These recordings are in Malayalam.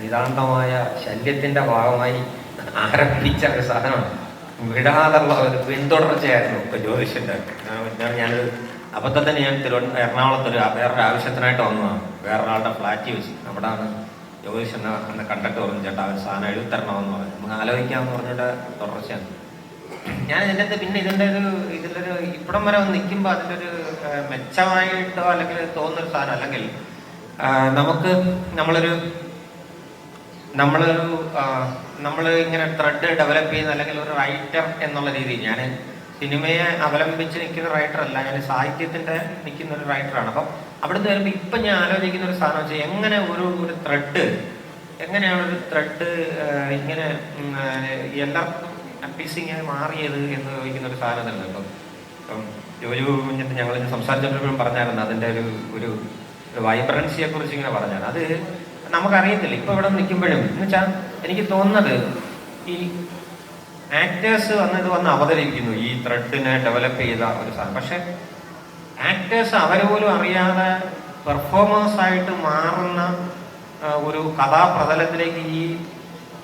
നിതാന്തമായ ശല്യത്തിന്റെ ഭാഗമായി ആരംഭിച്ച ഒരു സാധനമാണ്. വിടാതുള്ള ഒരു പിന്തുടർച്ചയായിരുന്നു ഇപ്പൊ ജ്യോതിഷന്റെ. ഞാൻ ഞാനൊരു തന്നെ ഞാൻ തിരുവനന്തപുരം എറണാകുളത്തൊരു വേറൊരു ആവശ്യത്തിനായിട്ട് വന്നതാണ്. വേറൊരാളുടെ ഫ്ലാറ്റ് വെച്ച്. അവിടെയാണ് ജ്യോതിഷൻ എന്ന കണ്ടിട്ട് പറഞ്ഞു ചേട്ടാ ഒരു സാധനം എഴുതി തരണമെന്ന് പറഞ്ഞു. നമുക്ക് ആലോചിക്കാമെന്ന് പറഞ്ഞിട്ട് തുടർച്ചയാണ് ഞാൻ ഇതിന്റെ അകത്ത് പിന്നെ ഇതിന്റെ ഒരു ഇതിലൊരു ഇപ്പം വരെ വന്ന് നിൽക്കുമ്പോൾ ആ, മെച്ചമായിട്ടോ അല്ലെങ്കിൽ തോന്നുന്നൊരു സാധനം അല്ലെങ്കിൽ നമുക്ക് നമ്മളൊരു നമ്മളൊരു നമ്മൾ ഇങ്ങനെ ത്രെഡ് ഡെവലപ്പ് ചെയ്യുന്ന അല്ലെങ്കിൽ ഒരു റൈറ്റർ എന്നുള്ള രീതിയിൽ ഞാൻ സിനിമയെ അവലംബിച്ച് നിൽക്കുന്ന റൈറ്റർ അല്ല ഞാൻ സാഹിത്യത്തിന്റെ നിൽക്കുന്ന ഒരു റൈറ്ററാണ് അപ്പം അവിടുന്ന് വരുമ്പോൾ ഇപ്പം ഞാൻ ആലോചിക്കുന്ന ഒരു സാധനം വെച്ചാൽ എങ്ങനെ ഒരു ഒരു ത്രെഡ് എങ്ങനെയാണ് ഒരു ത്രെഡ് ഇങ്ങനെ എല്ലാം അപ്പീസിങ് മാറിയത് എന്ന് ചോദിക്കുന്ന ഒരു സാധനം തന്നെ അപ്പം ജോലി കഴിഞ്ഞിട്ട് ഞങ്ങൾ സംസാരിച്ചപ്പോഴും പറഞ്ഞായിരുന്നു അതിന്റെ ഒരു ഒരു വൈബ്രൻസിയെ കുറിച്ച് ഇങ്ങനെ പറഞ്ഞാണ് അത് നമുക്കറിയത്തില്ല. ഇപ്പൊ ഇവിടെ നിൽക്കുമ്പോഴും എന്ന് വെച്ചാൽ എനിക്ക് തോന്നുന്നത് ഈ ആക്ടേഴ്സ് വന്ന് ഇത് വന്ന് അവതരിപ്പിക്കുന്നു. ഈ ത്രെഡിനെ ഡെവലപ്പ് ചെയ്ത ഒരു സാധനം. പക്ഷെ ആക്ടേഴ്സ് അവർ പോലും അറിയാതെ പെർഫോമേഴ്സ് ആയിട്ട് മാറുന്ന ഒരു കഥാപ്രതലത്തിലേക്ക് ഈ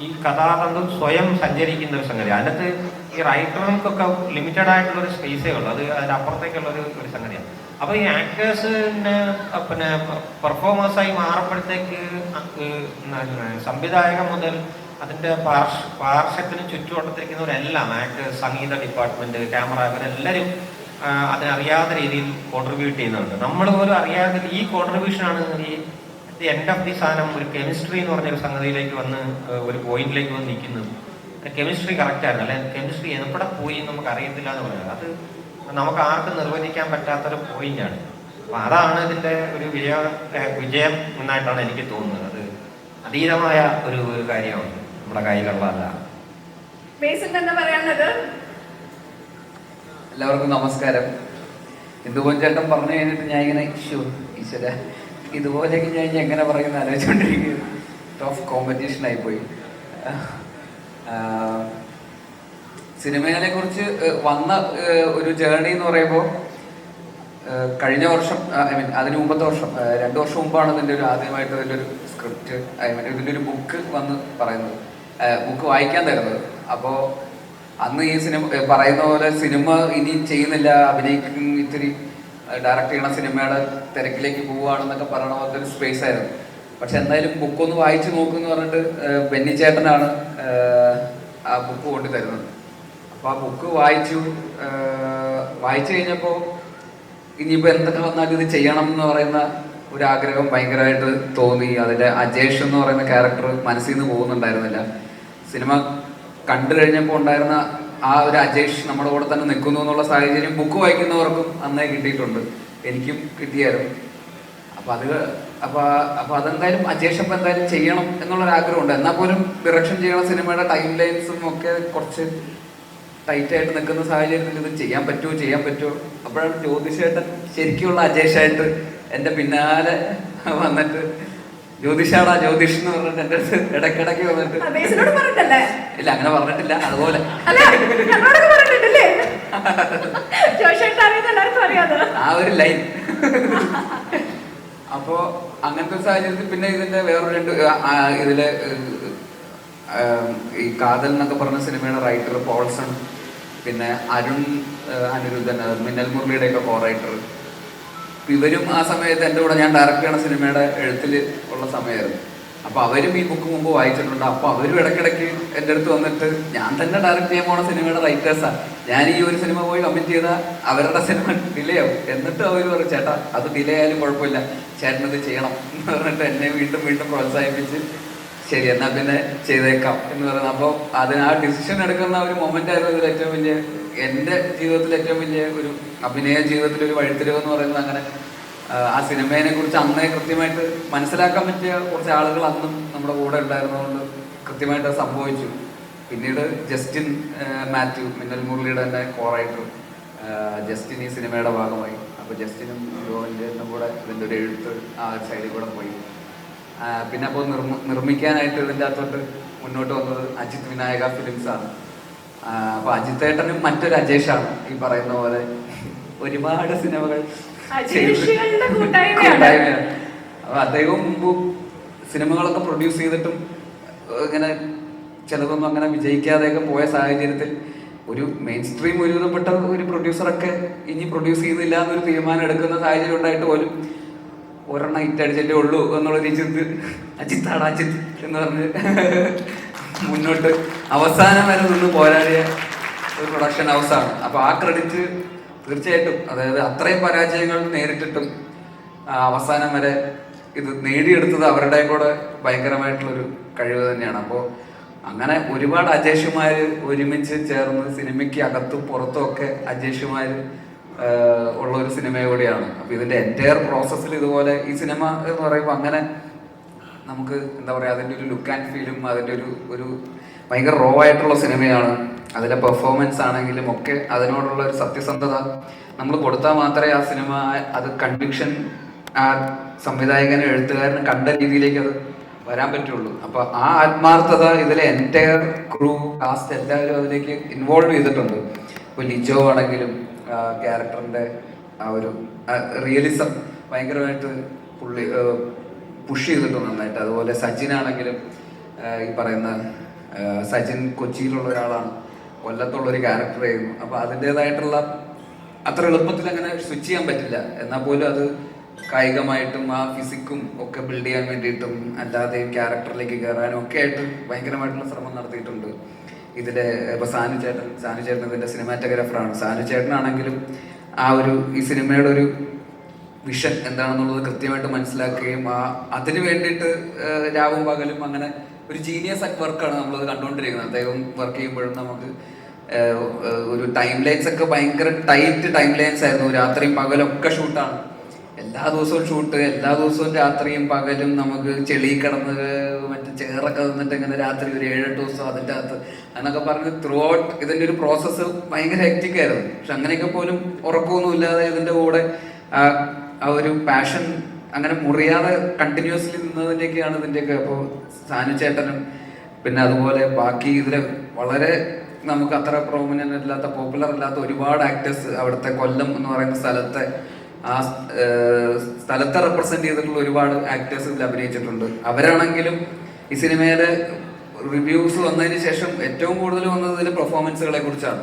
ഈ കഥാതന്തു സ്വയം സഞ്ചരിക്കുന്ന ഒരു സംഗതി. അതിനകത്ത് ഈ റൈറ്റർക്കൊക്കെ ലിമിറ്റഡ് ആയിട്ടുള്ള ഒരു സ്പേസേ ഉള്ളൂ. അത് അതിന്റെ അപ്പുറത്തേക്കുള്ള ഒരു സംഗതിയാണ്. അപ്പൊ ഈ ആക്ടേഴ്സിന്റെ പിന്നെ പെർഫോമേഴ്സായി മാറുമ്പോഴത്തേക്ക് സംവിധായകം സംവിധായകൻ മുതൽ അതിന്റെ പാർശ്വ പാർശ്വത്തിന് ചുറ്റുവട്ടത്തിരിക്കുന്നവരെല്ലാം ആക്ടേഴ്സ് സംഗീത ഡിപ്പാർട്ട്മെന്റ് ക്യാമറ ഇവരെല്ലാവരും അതിനറിയാത്ത രീതിയിൽ കോൺട്രിബ്യൂട്ട് ചെയ്യുന്നുണ്ട്. നമ്മൾ പോലും അറിയാതെ ഈ കോൺട്രിബ്യൂഷൻ ആണ് ഈ എൻഡ് ഓഫ് ദി സാധനം ഒരു കെമിസ്ട്രി എന്ന് പറഞ്ഞൊരു സംഗതിയിലേക്ക് വന്ന് ഒരു പോയിന്റിലേക്ക് വന്ന് നിൽക്കുന്നത്. കെമിസ്ട്രി കറക്റ്റ് ആയിരുന്നു. അല്ലെ? കെമിസ്ട്രി എവിടെ പോയി നമുക്ക് അറിയത്തില്ല എന്ന് പറയുന്നത് അത് നമുക്ക് ആർക്കും നിർവചിക്കാൻ പറ്റാത്തൊരു പോയിന്റാണ് അപ്പൊ അതാണ് ഇതിന്റെ ഒരു വിജയ വിജയം എന്നായിട്ടാണ് എനിക്ക് തോന്നുന്നത്. അത് അതീതമായ ഒരു ഒരു കാര്യമാണ് നമ്മുടെ കയ്യിലുള്ളതല്ല എല്ലാവർക്കും നമസ്കാരം. ഇന്ദുപോൻ ചേട്ടൻ പറഞ്ഞു കഴിഞ്ഞിട്ട് ഞാൻ ഇങ്ങനെ ഇഷ്യൂ ഈശ്വര ഇതുപോലെയൊക്കെ ഞാൻ എങ്ങനെ പറയുന്ന ആലോചിച്ചുകൊണ്ടിരിക്കുന്നു ടഫ് കോമ്പറ്റീഷൻ ആയിപ്പോയി. സിനിമയെ കുറിച്ച് വന്ന ഒരു ജേർണി എന്ന് പറയുമ്പോൾ കഴിഞ്ഞ വർഷം ഐ മീൻ അതിന് മുമ്പത്തെ വർഷം രണ്ടു വർഷം മുമ്പാണ് ഇതിന്റെ ഒരു ആദ്യമായിട്ട് ഇതിന്റെ ഒരു സ്ക്രിപ്റ്റ് ഐ മീൻ ഇതിന്റെ ഒരു ബുക്ക് വന്ന് പറയുന്നത്. ബുക്ക് വായിക്കാൻ തരുന്നത്. അപ്പോൾ അന്ന് ഈ സിനിമ പറയുന്ന പോലെ സിനിമ ഇനി ചെയ്യുന്നില്ല അഭിനയിക്കും ഇത്തിരി ഡയറക്റ്റ് ചെയ്യണ സിനിമയുടെ തിരക്കിലേക്ക് പോവുകയാണെന്നൊക്കെ പറയണ പോലത്തെ ഒരു സ്പേസ് ആയിരുന്നു. പക്ഷെ എന്തായാലും ബുക്കൊന്ന് വായിച്ചു നോക്കുമെന്ന് പറഞ്ഞിട്ട് ബെന്നി ചേട്ടനാണ് ആ ബുക്ക് കൊണ്ടു തരുന്നത് അപ്പൊ ആ ബുക്ക് വായിച്ചു വായിച്ചു കഴിഞ്ഞപ്പോൾ ഇനിയിപ്പോൾ എന്തൊക്കെ വന്നാലും ഇത് ചെയ്യണം എന്ന് പറയുന്ന ഒരു ആഗ്രഹം ഭയങ്കരമായിട്ട് തോന്നി. അതിലെ അജേഷ് എന്ന് പറയുന്ന ക്യാരക്ടർ മനസ്സിൽ നിന്ന് പോകുന്നുണ്ടായിരുന്നില്ല. സിനിമ കണ്ടു കഴിഞ്ഞപ്പോൾ ഉണ്ടായിരുന്ന ആ ഒരു അജേഷ് നമ്മുടെ കൂടെ തന്നെ നിൽക്കുന്നു എന്നുള്ള സാഹചര്യം ബുക്ക് വായിക്കുന്നവർക്കും അന്നേ കിട്ടിയിട്ടുണ്ട്. എനിക്കും കിട്ടിയായിരുന്നു. അപ്പൊ അത് അപ്പൊ അപ്പൊ അതെന്തായാലും അജേഷ് അപ്പൊ എന്തായാലും ചെയ്യണം എന്നുള്ളൊരു ആഗ്രഹമുണ്ട് എന്നാൽ പോലും ഡിറക്ഷൻ ചെയ്യണ സിനിമയുടെ ടൈം ലൈൻസും ഒക്കെ കുറച്ച് ടൈറ്റ് ആയിട്ട് നിൽക്കുന്ന സാഹചര്യത്തിൽ ഇത് ചെയ്യാൻ പറ്റുമോ? ചെയ്യാൻ പറ്റുമോ? അപ്പോഴാണ് ജ്യോതിഷേട്ടൻ ശരിക്കുള്ള അജേഷായിട്ട് എന്റെ പിന്നാലെ വന്നിട്ട് ജ്യോതിഷാടാ ജ്യോതിഷ് എന്ന് പറഞ്ഞിട്ട് എന്റെ അടുത്ത് ഇടയ്ക്കിടയ്ക്ക് വന്നിട്ട് ഇല്ല അങ്ങനെ പറഞ്ഞിട്ടില്ല അതുപോലെ. ആ ഒരു ലൈൻ. അപ്പോ അങ്ങനത്തെ സാഹചര്യത്തിൽ പിന്നെ ഇതിന്റെ വേറൊരു രണ്ട് ഇതിലെ ഈ കാതൽ എന്നൊക്കെ പറഞ്ഞ സിനിമയുടെ റൈറ്റർ പോൾസൺ പിന്നെ അരുൺ അനിരുദ്ധൻ മിന്നൽ മുരളിയുടെ ഒക്കെ കോ റൈറ്റർ ഇവരും ആ സമയത്ത് എന്റെ കൂടെ ഞാൻ ഡയറക്റ്റ് ചെയ്യണ സിനിമയുടെ എഴുത്തിൽ ഉള്ള സമയമായിരുന്നു അപ്പൊ അവരും ഈ ബുക്ക് മുമ്പ് വായിച്ചിട്ടുണ്ട്. അപ്പൊ അവരും ഇടയ്ക്കിടയ്ക്ക് എന്റെ അടുത്ത് വന്നിട്ട് ഞാൻ തന്നെ ഡയറക്റ്റ് ചെയ്യാൻ പോണ സിനിമയുടെ റൈറ്റേഴ്സാ ഞാൻ ഈ ഒരു സിനിമ പോയി കമ്മിറ്റ് ചെയ്ത അവരുടെ സിനിമ ഡിലേ ആവും. എന്നിട്ട് അവർ പറയും ചേട്ടാ അത് ഡിലേ ആയാലും കുഴപ്പമില്ല. ചേട്ടനത് ചെയ്യണം. എന്ന് പറഞ്ഞിട്ട് എന്നെ വീണ്ടും വീണ്ടും പ്രോത്സാഹിപ്പിച്ച് ശരി എന്നാ പിന്നെ ചെയ്തേക്കാം എന്ന് പറയുന്നത്. അപ്പോൾ അതിന് ആ ഡിസിഷൻ എടുക്കുന്ന ഒരു മൊമെന്റ് ആയിരുന്നു ഇതിൽ ഏറ്റവും വലിയ എന്റെ ജീവിതത്തിൽ ഏറ്റവും വലിയ ഒരു അഭിനയ ജീവിതത്തിൽ ഒരു വഴിത്തിരിവ് എന്ന് പറയുന്നത് അങ്ങനെ ആ, സിനിമയെ കുറിച്ച് അന്നേ കൃത്യമായിട്ട് മനസ്സിലാക്കാൻ പറ്റിയ കുറച്ച് ആളുകൾ അന്നും നമ്മുടെ കൂടെ ഉണ്ടായിരുന്നതുകൊണ്ട് കൃത്യമായിട്ട് അത് സംഭവിച്ചു. പിന്നീട് ജസ്റ്റിൻ മാത്യു മിന്നൽ മുരളിയുടെ തന്നെ കോറൈറ്റർ ജസ്റ്റിൻ ഈ സിനിമയുടെ ഭാഗമായി. അപ്പോൾ ജസ്റ്റിനും ജോയിന്റെ കൂടെ ഇതിന്റെ ഒരു എഴുത്ത് ആ സൈഡിൽ കൂടെ പോയി. പിന്നെ അപ്പോൾ നിർമ്മ നിർമ്മിക്കാനായിട്ട് ഇതിന്റെ അകത്തോട്ട് മുന്നോട്ട് വന്നത് അജിത് വിനായക ഫിലിംസാണ് ആണ് അപ്പോൾ അജിത് ഏട്ടനും മറ്റൊരു അജേഷാണ് ഈ പറയുന്ന പോലെ ഒരുപാട് സിനിമകൾ കൂട്ടായ്മയാണ്. അപ്പൊ അദ്ദേഹവും മുമ്പ് സിനിമകളൊക്കെ പ്രൊഡ്യൂസ് ചെയ്തിട്ടും ഇങ്ങനെ ചിലതൊന്നും അങ്ങനെ വിജയിക്കാതെയൊക്കെ പോയ സാഹചര്യത്തിൽ ഒരു മെയിൻ സ്ട്രീം ഒരുവിധപ്പെട്ട ഒരു പ്രൊഡ്യൂസറൊക്കെ ഇനി പ്രൊഡ്യൂസ് ചെയ്യുന്നില്ല എന്നൊരു തീരുമാനം എടുക്കുന്ന സാഹചര്യം ഉണ്ടായിട്ട് പോലും ഒരെണ്ണം ഇറ്റടിച്ചിട്ടേ ഉള്ളൂ എന്നുള്ള രീതിയിൽ അജിത്താണ് അജിത്ത് എന്ന് പറഞ്ഞ് മുന്നോട്ട്. അവസാനം വരെ നിന്ന് പോരാടിയ ഒരു പ്രൊഡക്ഷൻ ഹൗസാണ് അപ്പൊ ആ ക്രെഡിറ്റ് തീർച്ചയായിട്ടും അതായത് അത്രയും പരാജയങ്ങൾ നേരിട്ടിട്ടും അവസാനം വരെ ഇത് നേടിയെടുത്തത് അവരുടെ കൂടെ ഭയങ്കരമായിട്ടുള്ളൊരു കഴിവ് തന്നെയാണ്. അപ്പോൾ അങ്ങനെ ഒരുപാട് അജേഷുമാര് ഒരുമിച്ച് ചേർന്ന് സിനിമയ്ക്ക് അകത്തും പുറത്തും ഒക്കെ അജേഷുമാര് ആഹ് ഉള്ള ഒരു സിനിമ കൂടിയാണ്. അപ്പൊ ഇതിന്റെ എന്റയർ പ്രോസസ്സിൽ ഇതുപോലെ ഈ സിനിമ എന്ന് പറയുമ്പോൾ അങ്ങനെ നമുക്ക് എന്താ പറയാ അതിന്റെ ഒരു ലുക്ക് ആൻഡ് ഫീലും അതിന്റെ ഒരു ഒരു ഭയങ്കര റോ ആയിട്ടുള്ള സിനിമയാണ്. അതിലെ പെർഫോമൻസ് ആണെങ്കിലും ഒക്കെ അതിനോടുള്ള ഒരു സത്യസന്ധത നമ്മൾ കൊടുത്താൽ മാത്രമേ ആ സിനിമ അത് കൺവിക്ഷൻ ആ സംവിധായകനും എഴുത്തുകാരനും കണ്ട രീതിയിലേക്ക് അത് വരാൻ പറ്റുള്ളൂ. അപ്പൊ ആ ആത്മാർത്ഥത ഇതിലെ എന്റയർ ക്രൂ കാസ്റ്റ് എല്ലാവരും അതിലേക്ക് ഇൻവോൾവ് ചെയ്തിട്ടുണ്ട്. ഇപ്പൊ ലിജോ ആണെങ്കിലും ക്യാരക്ടറിന്റെ ആ ഒരു റിയലിസം ഭയങ്കരമായിട്ട് പുള്ളി പുഷ് ചെയ്തിട്ടുണ്ട് നന്നായിട്ട്. അതുപോലെ സച്ചിൻ ആണെങ്കിലും ഈ പറയുന്ന സജിൻ കൊച്ചിയിലുള്ള ഒരാളാണ്. കൊല്ലത്തുള്ള ഒരു ക്യാരക്ടർ ചെയ്യുന്നു അപ്പൊ അതിന്റെതായിട്ടുള്ള അത്ര എളുപ്പത്തിൽ അങ്ങനെ സ്വിച്ച് ചെയ്യാൻ പറ്റില്ല. എന്നാൽ പോലും അത് കായികമായിട്ടും ആ ഫിസിക്കും ഒക്കെ ബിൽഡ് ചെയ്യാൻ വേണ്ടിയിട്ടും അല്ലാതെ ക്യാരക്ടറിലേക്ക് കയറാനും ഒക്കെ ആയിട്ട് ഭയങ്കരമായിട്ടുള്ള ശ്രമം നടത്തിയിട്ടുണ്ട്. ഇതിലെ ഇപ്പൊ സാനു ചേട്ടൻ സാനു ചേട്ടൻ ഇതിന്റെ സിനിമാറ്റോഗ്രാഫറാണ് സാനു ചേട്ടനാണെങ്കിലും ആ ഒരു ഈ സിനിമയുടെ ഒരു വിഷൻ എന്താണെന്നുള്ളത് കൃത്യമായിട്ട് മനസ്സിലാക്കുകയും ആ അതിന് വേണ്ടിയിട്ട് രാവും പകലും അങ്ങനെ ഒരു ജീനിയസ് വർക്കാണ് നമ്മളത് കണ്ടുകൊണ്ടിരിക്കുന്നത്. അദ്ദേഹം വർക്ക് ചെയ്യുമ്പോഴും നമുക്ക് ഒരു ടൈം ലൈൻസ് ഒക്കെ ഭയങ്കര ടൈറ്റ് ടൈം ലൈൻസ് ആയിരുന്നു. രാത്രിയും പകലും ഒക്കെ ഷൂട്ടാണ് എല്ലാ ദിവസവും ഷൂട്ട് എല്ലാ ദിവസവും രാത്രിയും പകലും നമുക്ക് ചെളി കിടന്ന് മറ്റേ ചേറൊക്കെ നിന്നിട്ട് ഇങ്ങനെ രാത്രി ഒരു ഏഴെട്ട് ദിവസം അതിന്റെ അകത്ത് എന്നൊക്കെ പറഞ്ഞ് ത്രൂ ഔട്ട് ഇതിന്റെ ഒരു പ്രോസസ്സ് ഭയങ്കര ഹെക്റ്റിക് ആയിരുന്നു. പക്ഷെ അങ്ങനെയൊക്കെ പോലും ഉറക്കമൊന്നുമില്ലാതെ ഇതിന്റെ കൂടെ ആ ഒരു പാഷൻ അങ്ങനെ മുറിയാതെ കണ്ടിന്യൂസ്ലി നിന്നതിന്റെയൊക്കെയാണ് ഇതിന്റെയൊക്കെ അപ്പോൾ സാനു ചേട്ടനും പിന്നെ അതുപോലെ ബാക്കി ഇതിലെ വളരെ നമുക്ക് അത്ര പ്രോമിനന്റ് അല്ലാത്ത പോപ്പുലർ അല്ലാത്ത ഒരുപാട് ആക്ടേഴ്സ് അവിടുത്തെ കൊല്ലം എന്ന് പറയുന്ന സ്ഥലത്തെ ആ സ്ഥലത്തെ റെപ്രസെന്റ് ചെയ്തിട്ടുള്ള ഒരുപാട് ആക്ടേഴ്സ് ഇതിൽ അഭിനയിച്ചിട്ടുണ്ട്. അവരാണെങ്കിലും ഈ സിനിമയുടെ റിവ്യൂസ് വന്നതിന് ശേഷം ഏറ്റവും കൂടുതൽ വന്നത് ഇതിൽ പെർഫോമൻസുകളെ കുറിച്ചാണ്.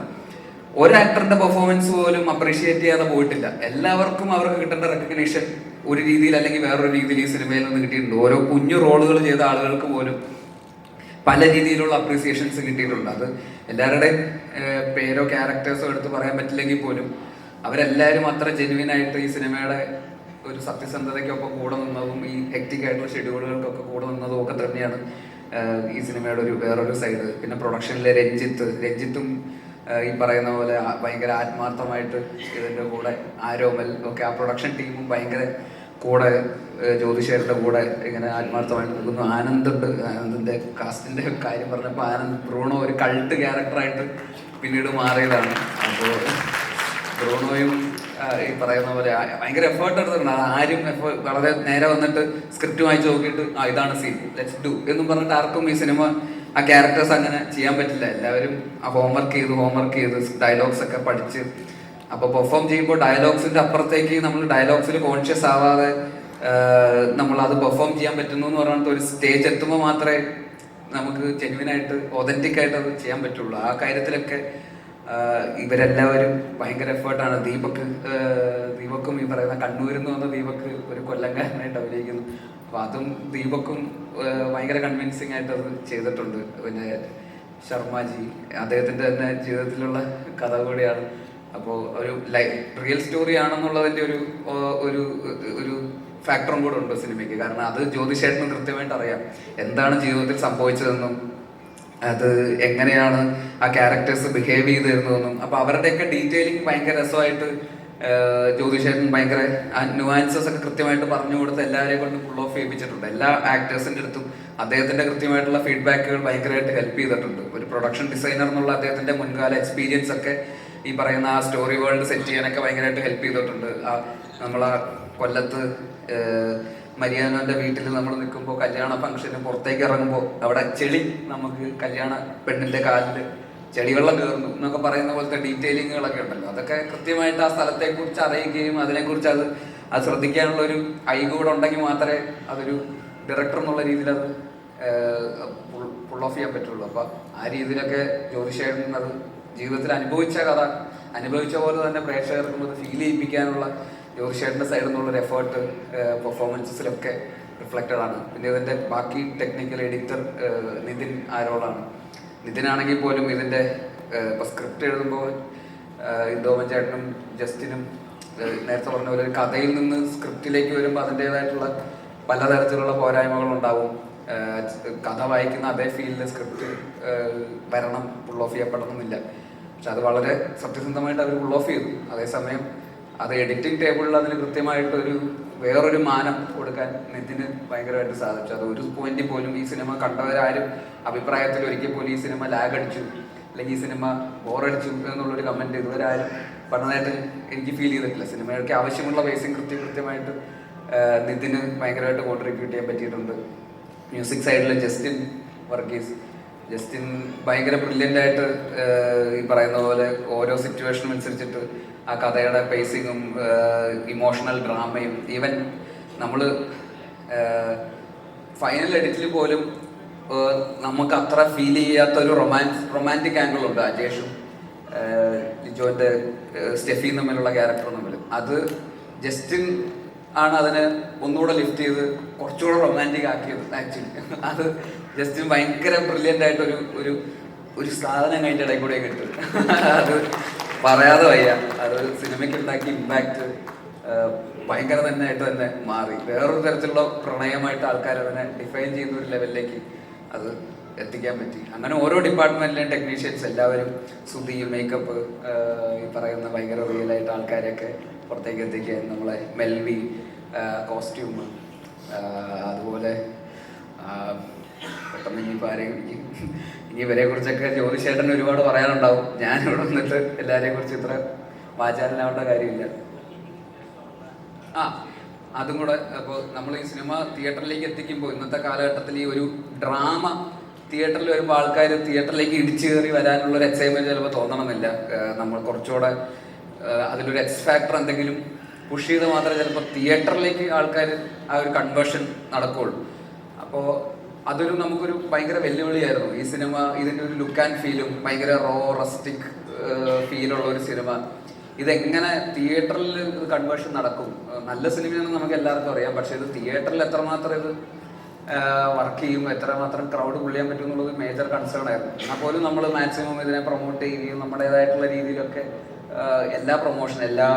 ഒരു ആക്ടറിന്റെ പെർഫോമൻസ് പോലും അപ്രീഷിയേറ്റ് ചെയ്യാതെ പോയിട്ടില്ല. എല്ലാവർക്കും അവർക്ക് കിട്ടേണ്ട റെക്കഗ്നീഷൻ ഒരു രീതിയിൽ അല്ലെങ്കിൽ വേറൊരു രീതിയിൽ ഈ സിനിമയിൽ നിന്ന് കിട്ടിയിട്ടുണ്ട്. ഓരോ കുഞ്ഞു റോളുകൾ ചെയ്ത ആളുകൾക്ക് പോലും പല രീതിയിലുള്ള അപ്രീസിയേഷൻസ് കിട്ടിയിട്ടുണ്ട്. അത് എല്ലാവരുടെയും പേരോ ക്യാരക്ടേഴ്സോ എടുത്ത് പറയാൻ പറ്റില്ലെങ്കിൽ പോലും അവരെല്ലാവരും അത്ര ജെനുവിൻ ആയിട്ട് ഈ സിനിമയുടെ ഒരു സത്യസന്ധതയ്ക്കൊപ്പം കൂടെ നിന്നതും ഈ ഹെക്റ്റിക് ആയിട്ടുള്ള ഷെഡ്യൂളുകൾക്കൊക്കെ കൂടെ നിന്നതും ഒക്കെ തന്നെയാണ് ഈ സിനിമയുടെ ഒരു വേറൊരു സൈഡ് പിന്നെ പ്രൊഡക്ഷനിലെ രഞ്ജിത്ത്. രഞ്ജിത്തും ഈ പറയുന്ന പോലെ ഭയങ്കര ആത്മാർത്ഥമായിട്ട് ഇതിന്റെ കൂടെ ആരോമൽ ഒക്കെ ആ പ്രൊഡക്ഷൻ ടീമും ഭയങ്കര കൂടെ ജ്യോതിഷേരുടെ കൂടെ ഇങ്ങനെ ആത്മാർത്ഥമായിട്ട് നിൽക്കുന്നു. ആനന്ദുണ്ട്. ആനന്ദിന്റെ കാസ്റ്റിന്റെ കാര്യം പറഞ്ഞപ്പോൾ ആനന്ദ് ബ്രൂണോ ഒരു കൾട്ട് ക്യാരക്ടറായിട്ട് പിന്നീട് മാറിയതാണ്. അപ്പോൾ ബ്രൂണോയും ഈ പറയുന്ന പോലെ ഭയങ്കര എഫേർട്ട് എടുത്തിട്ടുണ്ട്. ആരും വളരെ നേരെ വന്നിട്ട് സ്ക്രിപ്റ്റ് വായിച്ച് നോക്കിയിട്ട് ആ ഇതാണ് സീൻ ലെറ്റ്സ് ഡു എന്നും പറഞ്ഞിട്ട് ആർക്കും ഈ സിനിമ ആ ക്യാരക്ടേഴ്സ് അങ്ങനെ ചെയ്യാൻ പറ്റില്ല. എല്ലാവരും ആ ഹോംവർക്ക് ചെയ്ത് ഹോംവർക്ക് ചെയ്ത് ഡയലോഗ്സ് ഒക്കെ പഠിച്ച്. അപ്പൊ പെർഫോം ചെയ്യുമ്പോൾ ഡയലോഗ്സിന്റെ അപ്പുറത്തേക്ക് നമ്മൾ ഡയലോഗ്സിൽ കോൺഷ്യസ് ആവാതെ നമ്മൾ അത് പെർഫോം ചെയ്യാൻ പറ്റുന്നു എന്ന് പറഞ്ഞിട്ട് ഒരു സ്റ്റേജ് എത്തുമ്പോൾ മാത്രമേ നമുക്ക് ജെന്വിൻ ആയിട്ട് ഒതന്റിക് ആയിട്ട് അത് ചെയ്യാൻ പറ്റുള്ളൂ. ആ കാര്യത്തിലൊക്കെ ഇവരെല്ലാവരും ഭയങ്കര എഫേർട്ടാണ് ദീപക് ദീപക്കും ഈ പറയുന്ന കണ്ണൂരിൽ നിന്ന് വന്ന ദീപക് ഒരു കൊല്ലംകാരനായിട്ട് അഭിനയിക്കുന്നു. അപ്പൊ അതും ദീപക്കും ഭയങ്കര കൺവിൻസിങ് ആയിട്ട് അത് ചെയ്തിട്ടുണ്ട്. പിന്നെ ശർമ്മജി അദ്ദേഹത്തിന്റെ തന്നെ ജീവിതത്തിലുള്ള കഥ കൂടിയാണ്. അപ്പോൾ ഒരു ലൈഫ് റിയൽ സ്റ്റോറി ആണെന്നുള്ളതിന്റെ ഒരു ഒരു ഒരു ഫാക്ടറും കൂടെ ഉണ്ട് സിനിമയ്ക്ക്. കാരണം അത് ജ്യോതിഷേട്ടനും കൃത്യമായിട്ട് അറിയാം. എന്താണ് ജീവിതത്തിൽ സംഭവിച്ചതെന്നും അത് എങ്ങനെയാണ് ആ ക്യാരക്ടേഴ്സ് ബിഹേവ് ചെയ്തിരുന്നതെന്നും. അപ്പൊ അവരുടെയൊക്കെ ഡീറ്റെയിലിംഗ് ഭയങ്കര രസമായിട്ട് ജ്യോതിഷേട്ടൻ ഭയങ്കര ന്യൂവാൻസസ് ഒക്കെ കൃത്യമായിട്ട് പറഞ്ഞു കൊടുത്ത് എല്ലാവരെയും കൊണ്ട് ഫുൾ ഓഫ് ചെയ്യിപ്പിച്ചിട്ടുണ്ട്. എല്ലാ ആക്ടേഴ്സിന്റെ അടുത്തും അദ്ദേഹത്തിന്റെ കൃത്യമായിട്ടുള്ള ഫീഡ്ബാക്കുകൾ ഭയങ്കരമായിട്ട് ഹെൽപ്പ് ചെയ്തിട്ടുണ്ട്. ഒരു പ്രൊഡക്ഷൻ ഡിസൈനർ എന്നുള്ള അദ്ദേഹത്തിന്റെ മുൻകാല എക്സ്പീരിയൻസ് ഒക്കെ ഈ പറയുന്ന ആ സ്റ്റോറി വേൾഡ് സെറ്റ് ചെയ്യാനൊക്കെ ഭയങ്കരമായിട്ട് ഹെൽപ്പ് ചെയ്തിട്ടുണ്ട്. ആ നമ്മളാ കൊല്ലത്ത് മരിയാനോന്റെ വീട്ടിൽ നമ്മൾ നിൽക്കുമ്പോൾ കല്യാണ ഫംഗ്ഷന് പുറത്തേക്ക് ഇറങ്ങുമ്പോൾ അവിടെ ചെളി നമുക്ക് കല്യാണ പെണ്ണിന്റെ കാലിൽ ചെളിവെള്ളം കയറുന്നു എന്നൊക്കെ പറയുന്ന പോലത്തെ ഡീറ്റെയിലിങ്ങുകളൊക്കെ ഉണ്ടല്ലോ. അതൊക്കെ കൃത്യമായിട്ട് ആ സ്ഥലത്തെ കുറിച്ച് അറിയുകയും അതിനെക്കുറിച്ച് അത് അത് ശ്രദ്ധിക്കാനുള്ള ഒരു ഐ കൂടെ ഉണ്ടെങ്കിൽ മാത്രമേ അതൊരു ഡയറക്ടർ എന്നുള്ള രീതിയിൽ അത് പുൾ ഓഫ് ചെയ്യാൻ പറ്റുള്ളൂ. അപ്പൊ ആ രീതിയിലൊക്കെ ജ്യോതിഷേട്ടൻ അത് ജീവിതത്തിൽ അനുഭവിച്ച കഥ അനുഭവിച്ച പോലെ തന്നെ പ്രേക്ഷകർക്കും അത് ഫീൽ ചെയ്യിപ്പിക്കാനുള്ള ജ്യോതിഷേട്ടന്റെ സൈഡിൽ നിന്നുള്ള ഒരു എഫേർട്ട് പെർഫോമൻസസിലൊക്കെ റിഫ്ലക്റ്റഡ് ആണ്. പിന്നെ ഇതിന്റെ ബാക്കി ടെക്നിക്കൽ എഡിറ്റർ നിതിൻ ആരോളാണ്. നിതിനാണെങ്കിൽ പോലും ഇതിന്റെ ഇപ്പോൾ ഇപ്പൊ സ്ക്രിപ്റ്റ് എഴുതുമ്പോൾ ഇന്ദോമൻ ചേട്ടനും ജസ്റ്റിനും നേരത്തെ പറഞ്ഞ പോലെ ഒരു കഥയിൽ നിന്ന് സ്ക്രിപ്റ്റിലേക്ക് വരുമ്പോൾ അതിന്റെതായിട്ടുള്ള പലതരത്തിലുള്ള പോരായ്മകൾ ഉണ്ടാവും കഥ വായിക്കുന്ന അതേ ഫീൽഡിൽ സ്ക്രിപ്റ്റ് വരണം പുൾ ഓഫ് ചെയ്യപ്പെടണമെന്നില്ല. പക്ഷെ അത് വളരെ സത്യസന്ധമായിട്ട് അവർ പുൾ ഓഫ് ചെയ്തു. അതേസമയം അത് എഡിറ്റിംഗ് ടേബിളിൽ അതിന് കൃത്യമായിട്ടൊരു വേറൊരു മാനം കൊടുക്കാൻ നിതിന് ഭയങ്കരമായിട്ട് സാധിച്ചു. അത് ഒരു പോയിന്റിൽ പോലും ഈ സിനിമ കണ്ടവരാരും അഭിപ്രായത്തിൽ ഒരിക്കൽ പോലും ഈ സിനിമ ലാഗ് അടിച്ചു അല്ലെങ്കിൽ ഈ സിനിമ ബോറടിച്ചു എന്നുള്ളൊരു കമന്റ് ഇതുവരെ ആരും പറഞ്ഞതായിട്ട് എനിക്ക് ഫീൽ ചെയ്തിട്ടില്ല. സിനിമയ്ക്ക് ആവശ്യമുള്ള ബേസിങ് കൃത്യം കൃത്യമായിട്ട് നിതിന് ഭയങ്കരമായിട്ട് കോൺട്രിബ്യൂട്ട് ചെയ്യാൻ പറ്റിയിട്ടുണ്ട്. മ്യൂസിക് സൈഡിൽ ജസ്റ്റിൻ വർഗീസ് ജസ്റ്റിൻ ഭയങ്കര ബ്രില്യന്റ് ആയിട്ട് ഈ പറയുന്ന പോലെ ഓരോ സിറ്റുവേഷനും അനുസരിച്ചിട്ട് ആ കഥയുടെ പേസിങ്ങും ഇമോഷണൽ ഡ്രാമയും ഈവൻ നമ്മൾ ഫൈനൽ എഡിറ്റിൽ പോലും നമുക്ക് അത്ര ഫീൽ ചെയ്യാത്ത ഒരു റൊമാൻസ് റൊമാന്റിക് ആംഗിൾ ഉണ്ട് അജേഷും ലിജോന്റെ സ്റ്റെഫിയും തമ്മിലുള്ള ക്യാരക്ടർ തമ്മിൽ അത് ജസ്റ്റിൻ ആണ് അതിനെ ഒന്നുകൂടെ ലിഫ്റ്റ് ചെയ്ത് കുറച്ചുകൂടെ റൊമാന്റിക് ആക്കിയത് ആക്ച്വലി അത് ജസ്റ്റിൻ ഭയങ്കര ബ്രില്യന്റ് ആയിട്ട് ഒരു ഒരു സാധനം കഴിഞ്ഞ ഇടയിൽ കൂടെ കിട്ടും അത് പറയാതെ വയ്യ. അത് സിനിമയ്ക്ക് ഉണ്ടാക്കിയ ഇമ്പാക്റ്റ് ഭയങ്കര തന്നെ ആയിട്ട് തന്നെ മാറി. വേറൊരു തരത്തിലുള്ള പ്രണയമായിട്ട് ആൾക്കാർ അതിനെ ഡിഫൈൻ ചെയ്യുന്ന ഒരു ലെവലിലേക്ക് അത് എത്തിക്കാൻ പറ്റി. അങ്ങനെ ഓരോ ഡിപ്പാർട്ട്മെന്റിലെയും ടെക്നീഷ്യൻസ് എല്ലാവരും സുധി മേക്കപ്പ് ഈ പറയുന്ന ഭയങ്കര റിയൽ ആയിട്ട് ആൾക്കാരെയൊക്കെ പുറത്തേക്ക് എത്തിക്കാൻ നമ്മളെ മെൽവി കോസ്റ്റ്യൂം അതുപോലെ പെട്ടെന്ന് ഇനിയിപ്പോൾ ആരെയും ഇനി ഇവരെ കുറിച്ചൊക്കെ ജ്യോതിഷേട്ടൻ ഒരുപാട് പറയാനുണ്ടാവും. ഞാൻ ഇവിടെ വന്നിട്ട് എല്ലാവരെയും കുറിച്ച് ഇത്ര വാചാലനാവേണ്ട കാര്യമില്ല. ആ അതും കൂടെ അപ്പോൾ നമ്മൾ ഈ സിനിമ തിയേറ്ററിലേക്ക് എത്തിക്കുമ്പോൾ ഇന്നത്തെ കാലഘട്ടത്തിൽ ഈ ഒരു ഡ്രാമ തിയേറ്ററിൽ വരുമ്പോൾ ആൾക്കാർ തിയേറ്ററിലേക്ക് ഇടിച്ചു കയറി വരാനുള്ള ഒരു ചിലപ്പോൾ തോന്നണമെന്നില്ല. നമ്മൾ കുറച്ചുകൂടെ അതിലൊരു എക്സ് ഫാക്ടർ എന്തെങ്കിലും പുഷ് ചെയ്ത് മാത്രമേ ചിലപ്പോൾ തിയേറ്ററിലേക്ക് ആൾക്കാർ ആ ഒരു കൺവേർഷൻ നടക്കുകയുള്ളൂ അപ്പോൾ അതൊരു നമുക്കൊരു ഭയങ്കര വെല്ലുവിളിയായിരുന്നു. ഈ സിനിമ ഇതിന്റെ ഒരു ലുക്ക് ആൻഡ് ഫീലും ഭയങ്കര റോ റസ്റ്റിക് ഫീലുള്ള ഒരു സിനിമ ഇതെങ്ങനെ തിയേറ്ററിൽ കൺവേർഷൻ നടക്കും? നല്ല സിനിമയാണെന്ന് നമുക്ക് എല്ലാവർക്കും അറിയാം. പക്ഷേ ഇത് തിയേറ്ററിൽ എത്രമാത്രം ഇത് വർക്ക് ചെയ്യും എത്രമാത്രം ക്രൗഡ് പുള്ളിയാൻ പറ്റും എന്നുള്ളത് മേജർ കൺസേൺ ആയിരുന്നു. എന്നാൽ പോലും നമ്മൾ മാക്സിമം ഇതിനെ പ്രൊമോട്ട് ചെയ്യുകയും നമ്മുടേതായിട്ടുള്ള രീതിയിലൊക്കെ എല്ലാ പ്രൊമോഷൻ എല്ലാ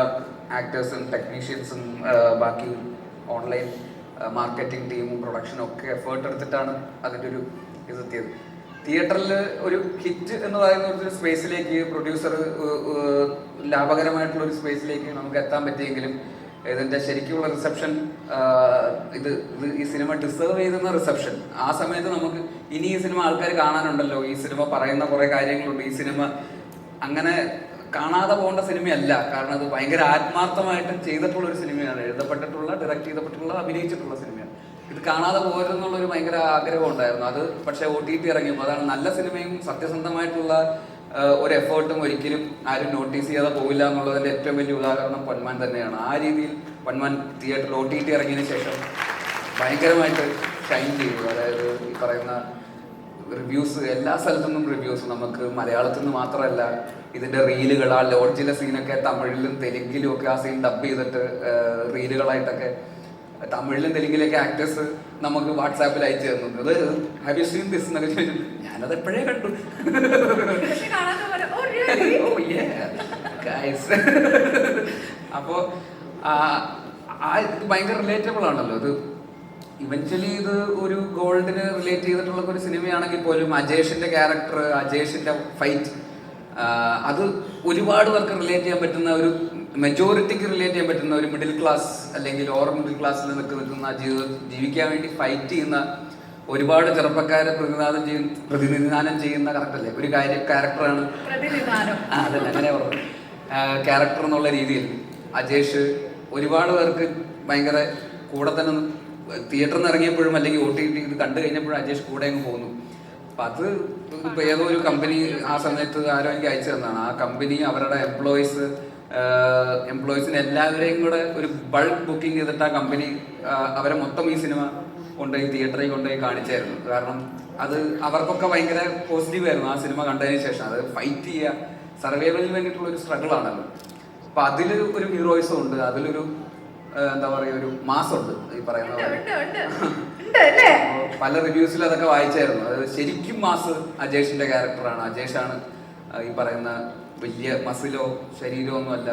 ആക്ടേഴ്സും ടെക്നീഷ്യൻസും ബാക്കി ഓൺലൈൻ മാർക്കറ്റിംഗ് ടീമും പ്രൊഡക്ഷനും ഒക്കെ എഫേർട്ട് എടുത്തിട്ടാണ് അതിന്റെ ഒരു ഇതെത്തിയത് തിയേറ്ററിൽ ഒരു ഹിറ്റ് എന്ന് പറയുന്ന ഒരു സ്പേസിലേക്ക് പ്രൊഡ്യൂസർ ലാഭകരമായിട്ടുള്ള ഒരു സ്പേസിലേക്ക് നമുക്ക് എത്താൻ പറ്റിയെങ്കിലും ഇതിന്റെ ശരിക്കുള്ള റിസപ്ഷൻ ഇത് ഇത് ഈ സിനിമ ഡിസേർവ് ചെയ്യുന്ന റിസപ്ഷൻ ആ സമയത്ത് നമുക്ക് ഇനി ഈ സിനിമ ആൾക്കാർ കാണാനുണ്ടല്ലോ. ഈ സിനിമ പറയുന്ന കുറേ കാര്യങ്ങളുണ്ട്. ഈ സിനിമ അങ്ങനെ കാണാതെ പോകേണ്ട സിനിമയല്ല. കാരണം അത് ഭയങ്കര ആത്മാർത്ഥമായിട്ട് ചെയ്തിട്ടുള്ള ഒരു സിനിമയാണ്. എഴുതപ്പെട്ടിട്ടുള്ള ഡയറക്റ്റ് ചെയ്തപ്പെട്ടുള്ള അഭിനയിച്ചിട്ടുള്ള സിനിമയാണ്. ഇത് കാണാതെ പോരുന്നുള്ള ഒരു ഭയങ്കര ആഗ്രഹം ഉണ്ടായിരുന്നു. അത് പക്ഷേ ഒ ടി ടി ഇറങ്ങിയപ്പോൾ അതാണ് നല്ല സിനിമയും സത്യസന്ധമായിട്ടുള്ള ഒരു എഫേർട്ടും ഒരിക്കലും ആരും നോട്ടീസ് ചെയ്യാതെ പോവില്ല എന്നുള്ളതിന്റെ ഏറ്റവും വലിയ ഉദാഹരണം പൊന്മാൻ തന്നെയാണ്. ആ രീതിയിൽ പൊന്മാൻ തിയേറ്ററിൽ ഒ ടി ടി ഇറങ്ങിയതിന് ശേഷം ഭയങ്കരമായിട്ട് ഷൈൻ ചെയ്തു. അതായത് ഈ പറയുന്ന റിവ്യൂസ് എല്ലാ സ്ഥലത്തു നിന്നും റിവ്യൂസ് നമുക്ക് മലയാളത്തിൽ നിന്ന് മാത്രമല്ല ഇതിന്റെ റീലുകൾ ആ ലോഡ്ജിലെ സീനൊക്കെ തമിഴിലും തെലുങ്കിലും ഒക്കെ ആ സീൻ ഡബ് ചെയ്തിട്ട് റീലുകളായിട്ടൊക്കെ തമിഴിലും തെലുങ്കിലൊക്കെ ആക്ടേഴ്സ് നമുക്ക് വാട്സാപ്പിൽ അയച്ചു തന്നു അത് ഹാവ് യു സീൻ ദിസ് എന്നൊക്കെ ചോദിച്ചു ഞാനത് എപ്പോഴേ കണ്ടു? ഓ really? Oh, ആ ആ ഇത് ഭയങ്കര റിലേറ്റബിൾ ആണല്ലോ. ഇത് ഇവഞ്ച്വലി ഇത് ഒരു ഗോൾഡിന് റിലേറ്റ് ചെയ്തിട്ടുള്ള ഒരു സിനിമയാണെങ്കിൽ പോലും അജേഷിന്റെ ക്യാരക്ടർ അജേഷിന്റെ ഫൈറ്റ് അത് ഒരുപാട് പേർക്ക് റിലേറ്റ് ചെയ്യാൻ പറ്റുന്ന ഒരു മെജോറിറ്റിക്ക് റിലേറ്റ് ചെയ്യാൻ പറ്റുന്ന ഒരു മിഡിൽ ക്ലാസ് അല്ലെങ്കിൽ ഓവർ മിഡിൽ ക്ലാസ്സിൽ നിൽക്ക് നിൽക്കുന്ന ജീവിത ജീവിക്കാൻ വേണ്ടി ഫൈറ്റ് ചെയ്യുന്ന ഒരുപാട് ചെറുപ്പക്കാരെ പ്രതിനിധാനം ചെയ്യുന്ന പ്രതിനിധാനം ചെയ്യുന്ന കറക്റ്റല്ലേ ഒരു കാര്യ ക്യാരക്ടറാണ് അതല്ല അങ്ങനെ പറഞ്ഞു. ക്യാരക്ടർ എന്നുള്ള രീതിയിൽ അജേഷ് ഒരുപാട് പേർക്ക് ഭയങ്കര കൂടെ തന്നെ തിയേറ്ററിൽ നിന്ന് ഇറങ്ങിയപ്പോഴും അല്ലെങ്കിൽ ഒ ടി ടി ഇത് കണ്ടു കഴിഞ്ഞപ്പോഴും അജേഷ് കൂടെ അങ്ങ് പോന്നു. അപ്പൊ അത് ഇപ്പൊ ഏതോ ഒരു കമ്പനി ആ സമയത്ത് ആരോ എനിക്ക് അയച്ചു തന്നതാണ്. ആ കമ്പനി അവരുടെ എംപ്ലോയീസ് എംപ്ലോയീസിന് എല്ലാവരെയും കൂടെ ഒരു ബൾക്ക് ബുക്കിംഗ് ചെയ്തിട്ട് ആ കമ്പനി അവരെ മൊത്തം ഈ സിനിമ കൊണ്ടുപോയി തിയേറ്ററിൽ കൊണ്ടുപോയി കാണിച്ചായിരുന്നു. കാരണം അത് അവർക്കൊക്കെ ഭയങ്കര പോസിറ്റീവ് ആയിരുന്നു ആ സിനിമ കണ്ടതിന് ശേഷം. അത് ഫൈറ്റ് ചെയ്യുക സർവൈവലിന് വേണ്ടിയിട്ടുള്ള ഒരു സ്ട്രഗിൾ ആണല്ലോ. അപ്പൊ അതിൽ ഒരു ഹീറോയിസം ഉണ്ട്. അതിലൊരു എന്താ പറയുക ഒരു മാസം ഉണ്ട് ഈ പറയുന്ന പോലെ. റിവ്യൂസിൽ അതൊക്കെ വായിച്ചായിരുന്നു. അത് ശരിക്കും മാസ് അജേഷിന്റെ ക്യാരക്ടറാണ് അജേഷാണ് ആണ് ഈ പറയുന്ന വലിയ മസിലോ ശരീരമോ ഒന്നും അല്ല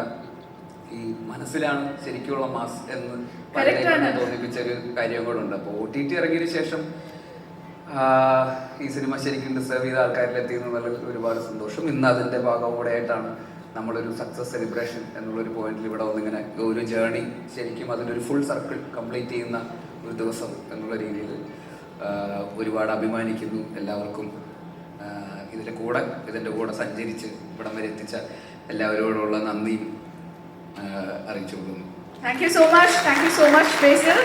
ഈ മനസ്സിലാണ് ശരിക്കുള്ള മാസ് എന്ന് തോന്നിപ്പിച്ച ഒരു കാര്യം കൂടെ ഉണ്ട്. അപ്പോൾ ഒ ടി ടി ഇറങ്ങിയതിന് ശേഷം ഈ സിനിമ ശരിക്കും ഡിസേർവ് ചെയ്ത ആൾക്കാരിലെത്തി എത്തിയെന്നുള്ള ഒരുപാട് സന്തോഷം. ഇന്ന് അതിന്റെ ഭാഗം കൂടെ ആയിട്ടാണ് നമ്മളൊരു സക്സസ് സെലിബ്രേഷൻ എന്നുള്ളൊരു പോയിന്റിൽ ഇവിടെ വന്നിങ്ങനെ ഒരു ജേർണി ശരിക്കും അതിലൊരു ഫുൾ സർക്കിൾ കംപ്ലീറ്റ് ചെയ്യുന്ന ഒരു ദിവസം എന്നുള്ള രീതിയിൽ ഒരുപാട് അഭിമാനിക്കുന്നു എല്ലാവർക്കും. ഇതിന്റെ കൂടെ ഇതിന്റെ കൂടെ സഞ്ചരിച്ച് ഇവിടം വരെ എത്തിച്ച എല്ലാവരോടുള്ള നന്ദിയും അറിയിച്ചു കൊടുക്കുന്നു thank you so much thank you so much Basil